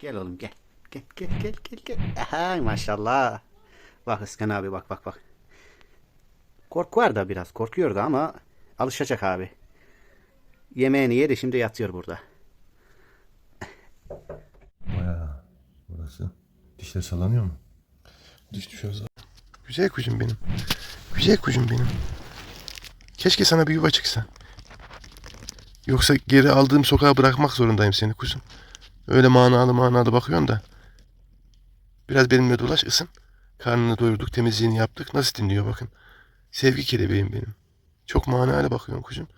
Gel oğlum gel. Gel gel gel gel gel. Aha maşallah. Bak Iskan abi bak bak bak. Korku var da biraz korkuyordu ama alışacak abi. Yemeğini yedi şimdi yatıyor burada. Bayağı burası. Dişler sallanıyor mu? Diş düşüyor zaten. Güzel kuşum benim. Güzel kuşum benim. Keşke sana bir yuva çıksa. Yoksa geri aldığım sokağa bırakmak zorundayım seni kuzum. Öyle manalı manalı bakıyorsun da. Biraz benimle dolaş ısın. Karnını doyurduk, temizliğini yaptık. Nasıl dinliyor bakın. Sevgi kelebeğim benim. Çok manalı bakıyorsun kuzum.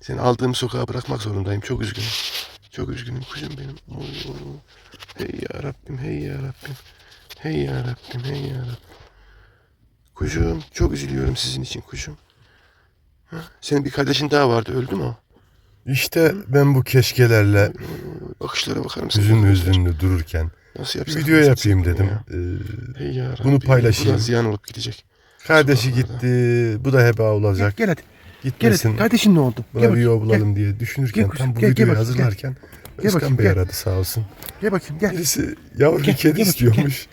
Seni aldığım sokağa bırakmak zorundayım. Çok üzgünüm. Çok üzgünüm kuzum benim. Oo. Hey ya Rabbim, hey ya Rabbim. Hey ya Rabbim, hey ya Rabbim. Kuzum, çok üzülüyorum sizin için kuzum. Ha? Senin bir kardeşin daha vardı, öldü mü o? İşte ben bu keşkelerle Bakışlara bakar mısın? hüzünlü hüzünlü dururken Nasıl bir yapsak? video nasıl yapayım yapsak dedim. ya? Ee, ya bunu paylaşayım. Bu da ziyan olup gidecek. kardeşi gitti, bu da heba olacak. Gel hadi. Gel Gitmesin. hadi. Kardeşin ne oldu? Buna Gel bir bakayım, yol bulalım diye düşünürken Gel kuzum, tam bu gel, gel videoyu bakayım, gel. hazırlarken Gel Özkan bakayım, Bey gel. aradı sağ olsun. Gel bakayım gel. Birisi yavru Gel, kedi gel istiyormuş.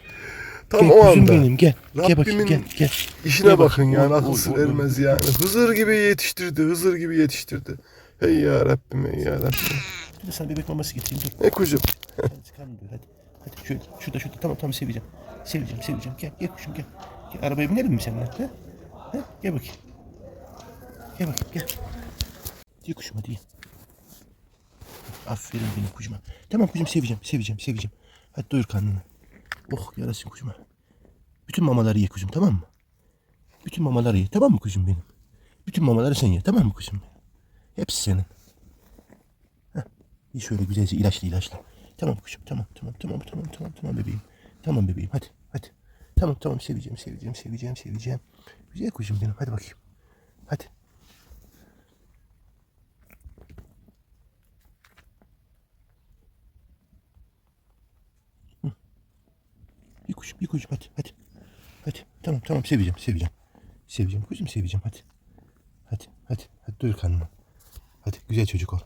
Tam Gel o kuzum anda benim gel. Gel bakayım Rabbimin gel gel. işine Gel bakın yani akıl sır ermez yani. Hızır gibi yetiştirdi, Hızır gibi yetiştirdi. Hey ya Rabbim, hey ya Rabbim. Dur sana bebek maması getireyim dur. Ne kuzum? Hadi karnım doyur hadi. Hadi şöyle şurada şurada tamam tamam seveceğim. Seveceğim seveceğim gel gel kuşum gel. gel arabaya binelim mi seninle? Ha? Ha? Gel bakayım. Gel bakayım gel. Gel kuşum hadi gel. Aferin benim kuşuma. Tamam kuşum seveceğim seveceğim seveceğim. Hadi doyur karnını. Oh yarasın kuşuma. Bütün mamaları ye kuzum tamam mı? Bütün mamaları ye tamam mı kuzum benim? Bütün mamaları sen ye tamam mı kuzum benim? Hepsi senin. Bir şöyle güzelce ilaçla ilaçla. Tamam kuşum tamam tamam tamam tamam tamam tamam bebeğim. Tamam bebeğim hadi hadi. Tamam tamam seveceğim seveceğim seveceğim seveceğim. Güzel kuşum benim hadi bakayım. Hadi. Bir kuşum bir kuşum hadi hadi. Hadi tamam tamam seveceğim seveceğim. Seveceğim kuzum seveceğim hadi. Hadi hadi hadi doyur karnını. Hadi güzel çocuk ol.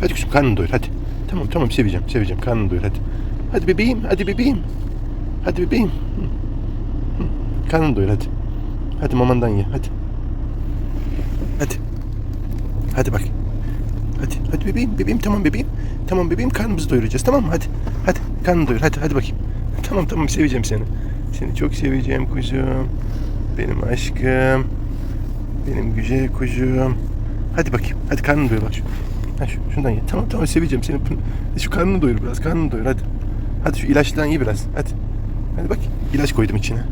Hadi kuşum karnını doyur hadi. Tamam tamam seveceğim seveceğim karnını doyur hadi. Hadi bebeğim hadi bebeğim. Hadi bebeğim. Karnını doyur hadi. Hadi mamandan ye hadi. Hadi. Hadi bak. Hadi hadi bebeğim bebeğim tamam bebeğim. Tamam bebeğim karnımızı doyuracağız tamam mı hadi. Hadi karnını doyur hadi hadi bakayım. Tamam tamam seveceğim seni. Seni çok seveceğim kuzum. Benim aşkım. Benim güzel kuzum. Hadi bakayım. Hadi karnını doyur bak. Ha şu, şundan ye. Tamam tamam seveceğim seni. Şu karnını doyur biraz. Karnını doyur hadi. Hadi şu ilaçtan ye biraz. Hadi. Hadi bak. ilaç koydum içine.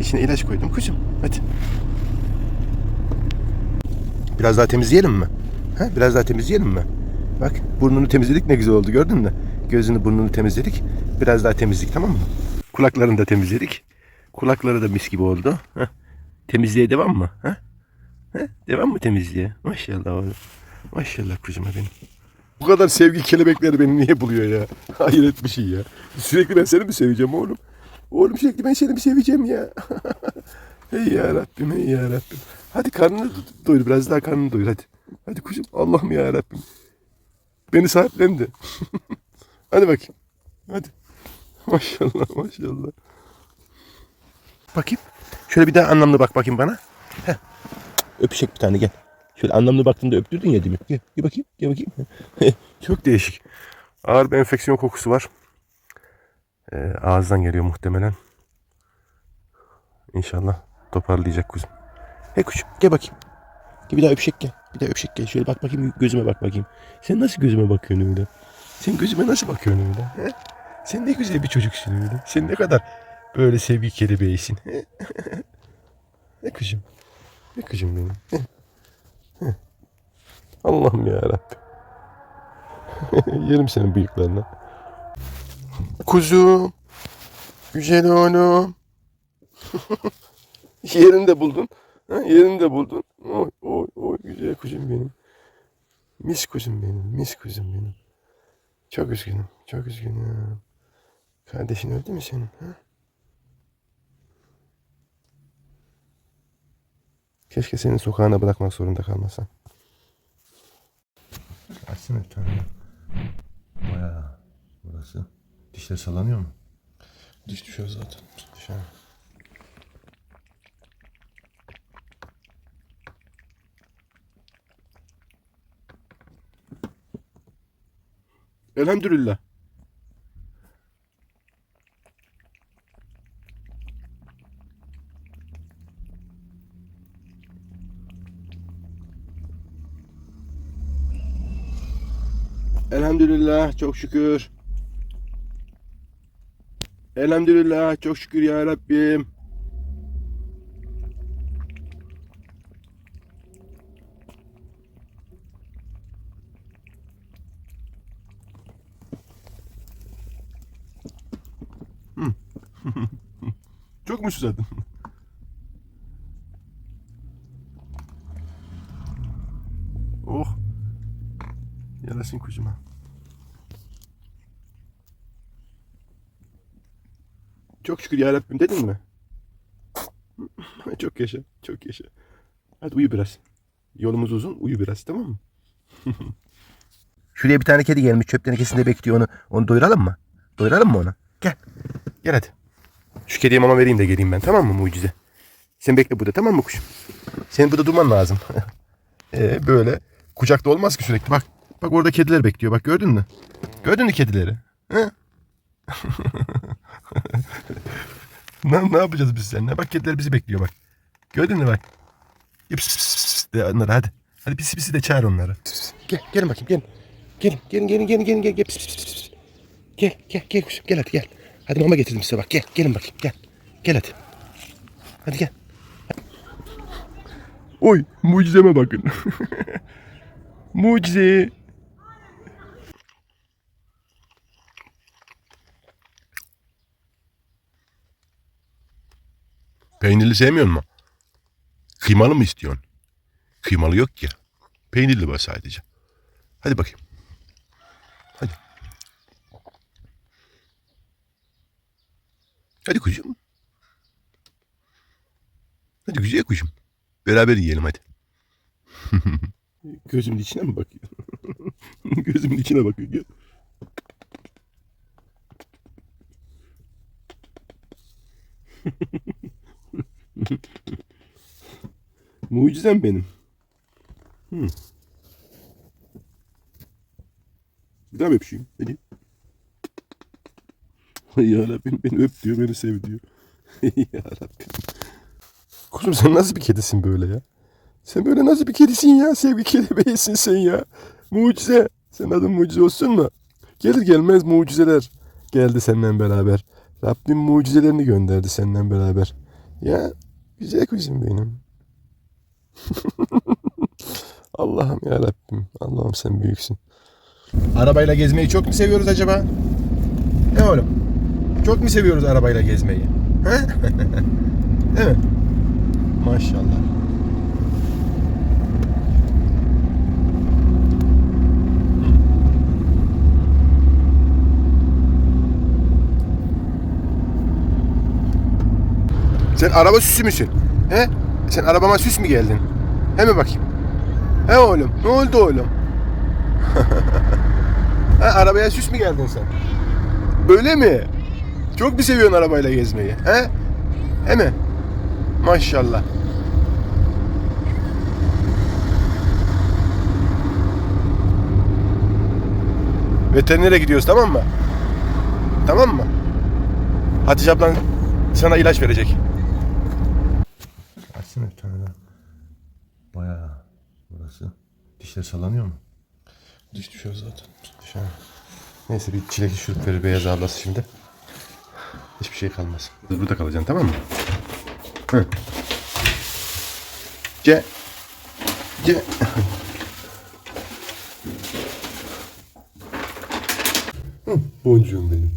İçine ilaç koydum kuzum. Hadi. Biraz daha temizleyelim mi? Ha? Biraz daha temizleyelim mi? Bak burnunu temizledik ne güzel oldu gördün mü? Gözünü burnunu temizledik. Biraz daha temizlik tamam mı? Kulaklarını da temizledik. Kulakları da mis gibi oldu. Ha? Temizliğe devam mı? Ha? Ha? Devam mı temizliğe? Maşallah oğlum. Maşallah kuzuma benim. Bu kadar sevgi kelebekleri beni niye buluyor ya? Hayret bir şey ya. Sürekli ben seni mi seveceğim oğlum? Oğlum sürekli ben seni mi seveceğim ya? hey ya Rabbim, hey ya Rabbim. Hadi karnını doyur, biraz daha karnını doyur hadi. Hadi kuzum, Allah'ım ya Rabbim. Beni sahiplendi. hadi bakayım. Hadi. Maşallah, maşallah. Bakayım. Şöyle bir daha anlamlı bak bakayım bana. Heh. Öpüşek bir tane gel. Şöyle anlamlı baktığında öptürdün ya değil mi? Gel, gel bakayım, gel bakayım. Çok değişik. Ağır bir enfeksiyon kokusu var. Ee, ağızdan geliyor muhtemelen. İnşallah toparlayacak kuzum. Hey kuşum gel bakayım. Gel bir daha öpüşek gel. Bir daha öpüşek gel. Şöyle bak bakayım gözüme bak bakayım. Sen nasıl gözüme bakıyorsun öyle? Sen gözüme nasıl bakıyorsun öyle? He? Sen ne güzel bir çocuksun öyle. Sen ne kadar böyle sevgi kelebeğisin. Ne kuşum? Ne kuşum benim? Allah'ım ya Rabbim. Yerim senin bıyıklarını. Kuzum. Güzel oğlum. Yerinde buldun. Ha, yerinde buldun. Oy oy oy güzel kuzum benim. Mis kuzum benim. Mis kuzum benim. Çok üzgünüm. Çok üzgünüm. Kardeşin öldü mü senin? Ha? Keşke seni sokağına bırakmak zorunda kalmasam. Açsana bir tane. Bayağı burası. Dişler sallanıyor mu? Diş düşüyor zaten. Dışarı. Elhamdülillah. Elhamdülillah çok şükür. Elhamdülillah çok şükür ya Rabbim. Hı. çok mu susadın? oh. Yarasın kuzuma. Çok şükür ya Rabbim dedin mi? çok yaşa, çok yaşa. Hadi uyu biraz. Yolumuz uzun, uyu biraz tamam mı? Şuraya bir tane kedi gelmiş çöp tenekesinde bekliyor onu. Onu doyuralım mı? Doyuralım mı onu? Gel. Gel hadi. Şu kediye mama vereyim de geleyim ben tamam mı mucize? Sen bekle burada tamam mı kuşum? Senin burada durman lazım. ee, böyle kucakta olmaz ki sürekli. Bak bak orada kediler bekliyor. Bak gördün mü? Gördün mü kedileri? He? ne, ne yapacağız biz seninle? Bak kediler bizi bekliyor bak. Gördün mü bak. Pis pis pis de onlara hadi. Hadi pis pis de çağır onları. Gel gelin bakayım gelin. Gelin gelin gelin gelin gelin gel gel pis pis pis pis. Gel gel gel kuşum gel hadi gel. Hadi mama getirdim size bak gel gelin bakayım gel. Gel hadi. Hadi gel. Oy mucizeme bakın. Mucize. Peynirli sevmiyor mu? Kıymalı mı istiyorsun? Kıymalı yok ki. Peynirli var sadece. Hadi bakayım. Hadi. Hadi kuzum. Hadi güzel kuzum. Beraber yiyelim hadi. Gözümün içine mi bakıyor? Gözümün içine bakıyor. Mucizem benim. Hmm. Bir daha mı öpüşeyim? Hadi. Ya Rabbim beni öp diyor, beni sev diyor. ya Rabbim. Kuzum sen nasıl bir kedisin böyle ya? Sen böyle nasıl bir kedisin ya? Sevgi kelebeğisin sen ya. Mucize. Senin adın mucize olsun mu? Gelir gelmez mucizeler geldi seninle beraber. Rabbim mucizelerini gönderdi seninle beraber. Ya güzel kuzum benim. Allah'ım ya Rabbim. Allah'ım sen büyüksün. Arabayla gezmeyi çok mu seviyoruz acaba? Ne oğlum? Çok mu seviyoruz arabayla gezmeyi? He? Değil mi? Maşallah. Sen araba süsü müsün? He? Sen arabama süs mü geldin? He mi bakayım? He oğlum? Ne oldu oğlum? ha, arabaya süs mü geldin sen? Öyle mi? Çok mu seviyorsun arabayla gezmeyi? He? He mi? Maşallah. Veterinere gidiyoruz tamam mı? Tamam mı? Hatice ablan sana ilaç verecek. Açsana bir tane daha. Bayağı burası. Dişler sallanıyor mu? Diş düşüyor zaten. Dışarı. Neyse bir çilek şurup verir beyaz ablası şimdi. Hiçbir şey kalmaz. Burada kalacaksın tamam mı? Hı. Ce. Ce. Boncuğum benim.